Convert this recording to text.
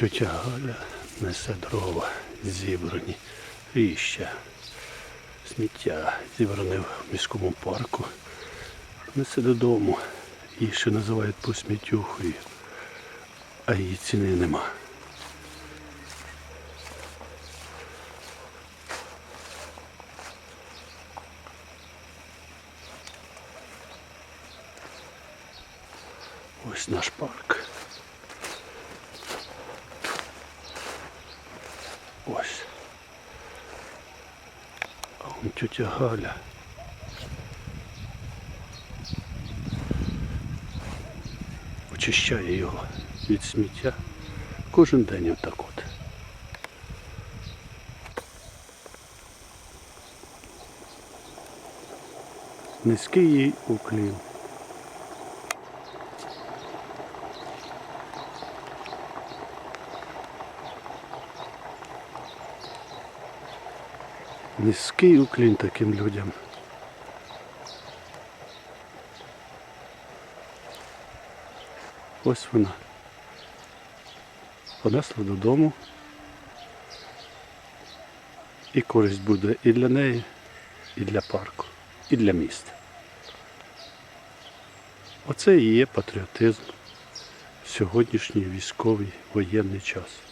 Тетя Галя несе дрова зібрані, ріща, сміття зібране в міському парку. Несе додому. Її ще називають посмітюхою, а її ціни нема. Ось наш парк. Ось. А вон тетя Галя. Очищає його від сміття. Кожен день отак от. Низький їй уклін. Низький уклін таким людям. Ось вона. Понесла додому. І користь буде і для неї, і для парку, і для міста. Оце і є патріотизм в сьогоднішній військовий воєнний час.